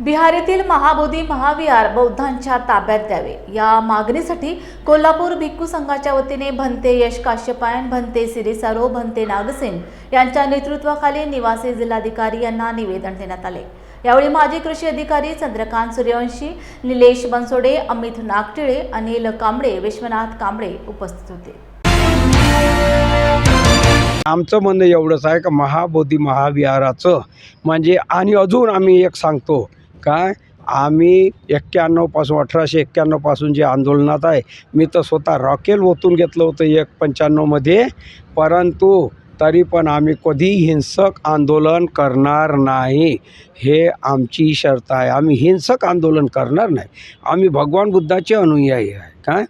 बिहारीतील महाबोधी महाविहार बौद्धांच्या ताब्यात द्यावे. या मागणीसाठी कोल्हापूर भिक्खू संघाच्या वतीने भंते यश काश्यपायन भंते सिरिसारो भंते नागसेन यांच्या नेतृत्वाखाली निवासी जिल्हाधिकारी यांना निवेदन देण्यात आले. यावेळी माजी कृषी अधिकारी चंद्रकांत सूर्यवंशी निलेश बनसोडे अमित नागटिळे अनिल कांबळे विश्वनाथ कांबळे उपस्थित होते. आमचं म्हणणं एवढंच आहे का महाबोधी महाविहाराचं म्हणजे आणि अजून आम्ही एक सांगतो काय? आम्ही एक्क्याण्णवपासून अठराशे एक्क्याण्णवपासून जे आंदोलनात आहे मी तर स्वतः रॉकेल ओतून घेतलं होतं एक पंच्याण्णवमध्ये परंतु तरी पण आम्ही कधी हिंसक आंदोलन करणार नाही. हे आमची शर्त आहे. आम्ही हिंसक आंदोलन करणार नाही. आम्ही भगवान बुद्धाचे अनुयायी आहे. काय?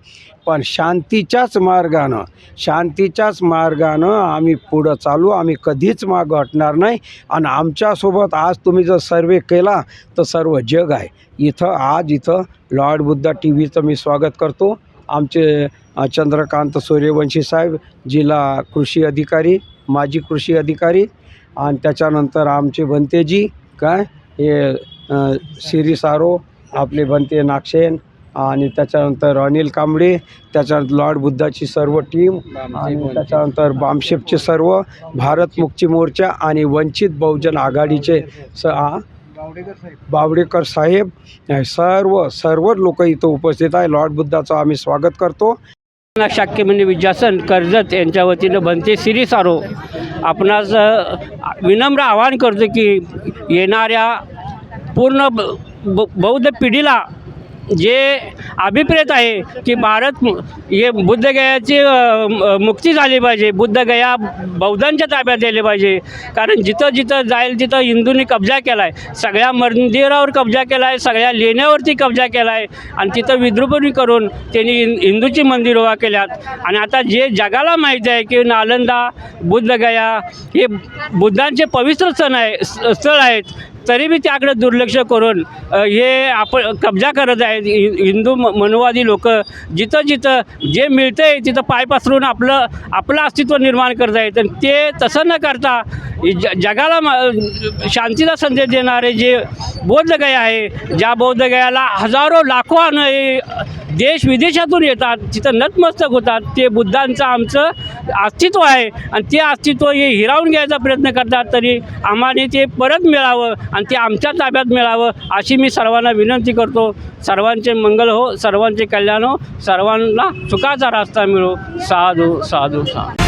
पण शांतीच्याच मार्गानं शांतीच्याच मार्गानं आम्ही पुढं चालू. आम्ही कधीच मागं हटणार नाही. आणि आमच्यासोबत आज तुम्ही जर सर्वे केला तर सर्व जग आहे. इथं आज इथं लॉर्ड बुद्धा टी व्हीचं मी स्वागत करतो. आमचे चंद्रकांत सूर्यवंशी साहेब जिल्हा कृषी अधिकारी माजी कृषी अधिकारी आणि त्याच्यानंतर आमचे भंतेजी काय? हे शिरी सारो आपले भंते नागसेन आणि त्याच्यानंतर अनिल कांबळे त्याच्यानंतर लॉर्ड बुद्धाची सर्व टीम आणि त्याच्यानंतर बामशेपचे सर्व भारत मुक्ती मोर्चा आणि वंचित बहुजन आघाडीचे स बावडेकर साहेब सर्व सर्व लोक इथं उपस्थित आहे. लॉर्ड बुद्धाचं आम्ही स्वागत करतो. शाक्य म्हणजे विद्यासन कर्जत यांच्या वतीनं बनते सिरी सारो आपणास विनम्र आवाहन करतो की येणाऱ्या पूर्ण ब- ब- बौद्ध पिढीला जे अभिप्रेत आहे की भारत हे बुद्धगयाची मुक्ती झाली पाहिजे बुद्धगया बौद्धांच्या ताब्यात दिले पाहिजे. कारण जिथं जिथं जाईल तिथं हिंदूंनी कब्जा केला आहे सगळ्या मंदिरावर कब्जा केला आहे सगळ्या लेण्यावरती कब्जा केला आहे आणि तिथं विद्रुपणी करून त्यांनी हिंदूची मंदिर उभा केल्यात. आणि आता जे जगाला माहिती आहे की नालंदा बुद्धगया हे बुद्धांचे पवित्र सण आहे स- स्थळ आहेत. तरी बी त्याकडे दुर्लक्ष करून हे आपण कब्जा करत आहेत. हि- हिंदू म- लोक जिथं जिथं जे मिळतं आहे तिथं पाय पसरून आपलं आपलं अस्तित्व निर्माण करत आहेत. आणि ते तसं न करता ज जगाला शांतीचा संदेश देणारे जे बौद्धगया आहे ज्या बौद्धगयाला हजारो लाखो अन देश विदेशातून येतात तिथं नतमस्तक होतात. ते बुद्धांचं आमचं अस्तित्व आहे आणि ते अस्तित्व हे हिरावून घ्यायचा प्रयत्न करतात तरी आम्हाला ते परत मिळावं आणि ते आमच्या ताब्यात मिळावं अशी मी सर्वांना विनंती करतो. सर्वांचे मंगल हो सर्वांचे कल्याण हो सर्वांना सुखाचा रास्ता मिळो. साधू साधू साधू.